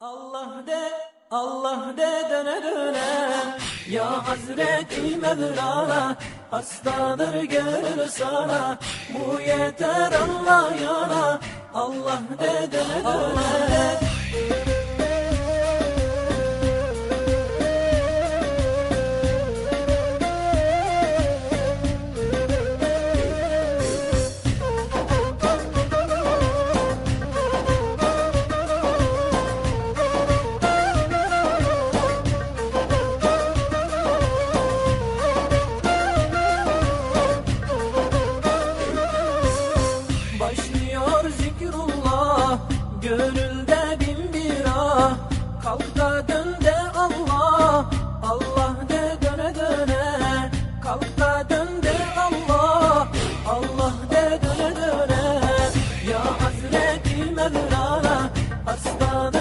Allah de, Allah de döne döne. Ya Hazreti Mevlana Hastadır gönül sana. Bu yeter Allah yana Allah de döne döne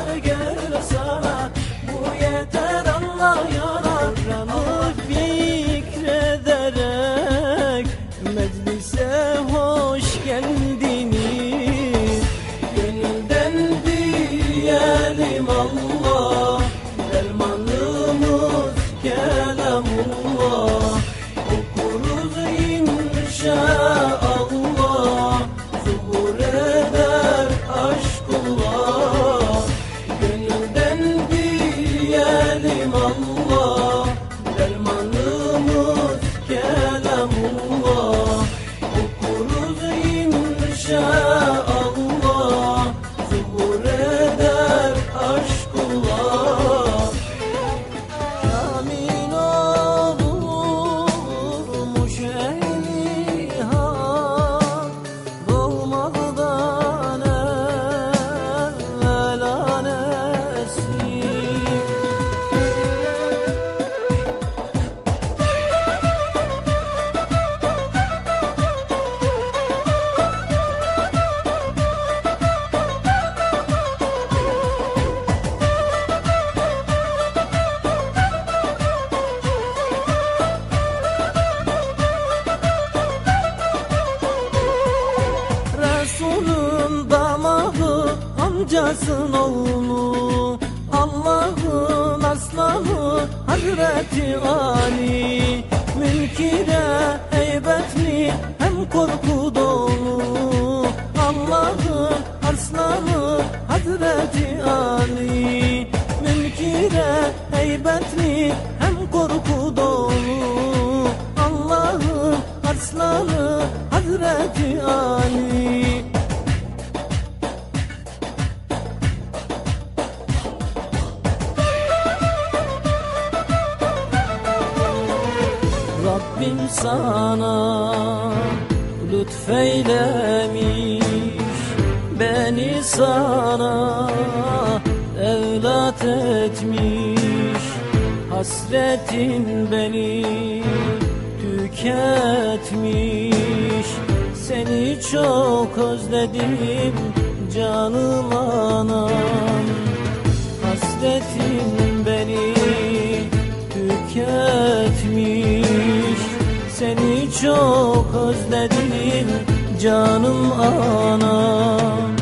Hastadır gönül sana Bu yeter Allah yana Kur'an'ı fikrederek Meclise hoş geldiniz. Gönülden diyelim amcasın oğlu Allah'ın aslanı Hazreti Ali. Mülkide heybetli hem korku Rabbim sana lütfeylemiş. Beni sana evlat etmiş. Hasretin beni tüketmiş. Seni çok özledim canım anam. Hasretin beni çok özledim canım anam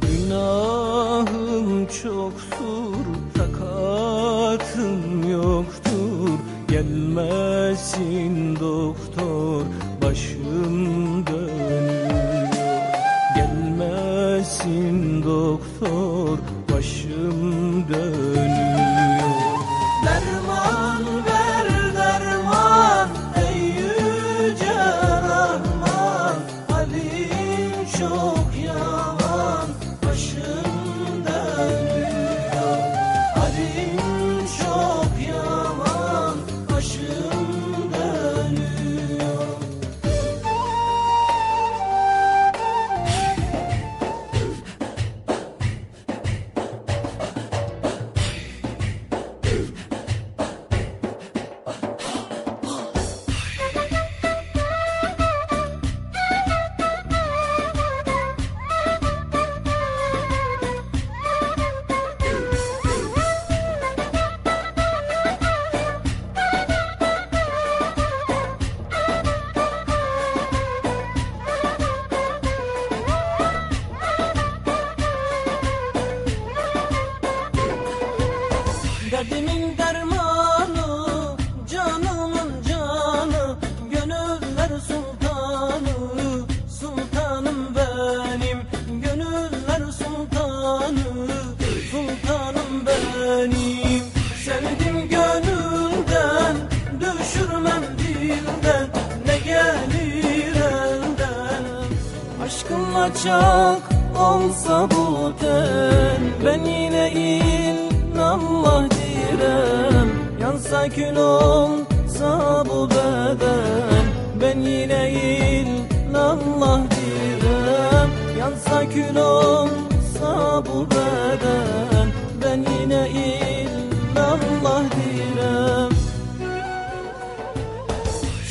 Günahım çoktur, takatım yoktur Gelmesin doktor, başım dönüyor. Gelmesin doktor, başım dönüyor Derdimin dermanı Canımın canı Gönüller sultanı Sultanım benim Gönüller sultanı Sultanım benim. Sevdim gönülden Düşürmem dilden Ne gelir elden? Aşkınla çak olsa bu ten Ben yine illallah direm Yansa kül olsa bu beden Ben yine illallah direm Yansa kül olsa bu beden Ben yine illallah direm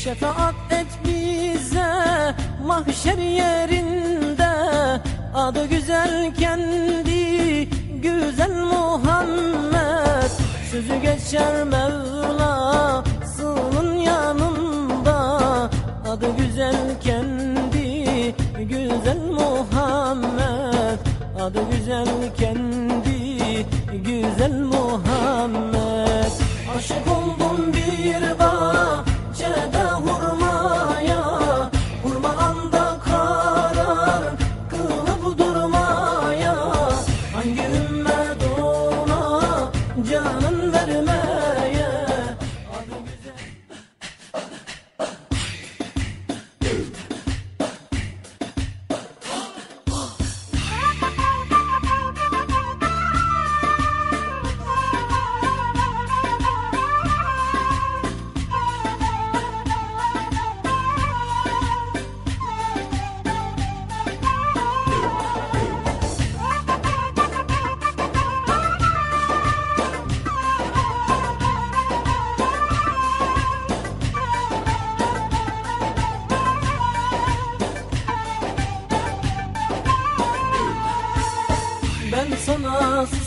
Şefaat et bize mahşer yerinde. Adı güzel Sözü geçer Mevlasının yanında. Adı güzel kendi güzel Muhammed. Adı güzel kendi güzel Muhammed. Aşık oldum bir bahçede hurmaya. Hurma anda karar kılıp durmaya. Hangi ümmet ona canın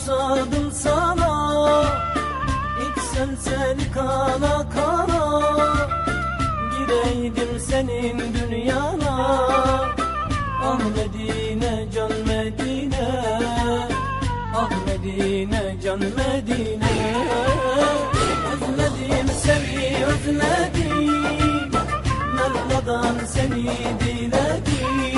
susadım sana. İçsem seni kana kana. Gireydim senin dünyana. Ah Medine can Medine. Ah Medine can Medine. Özledim seni özledim. Mevla'dan seni diledim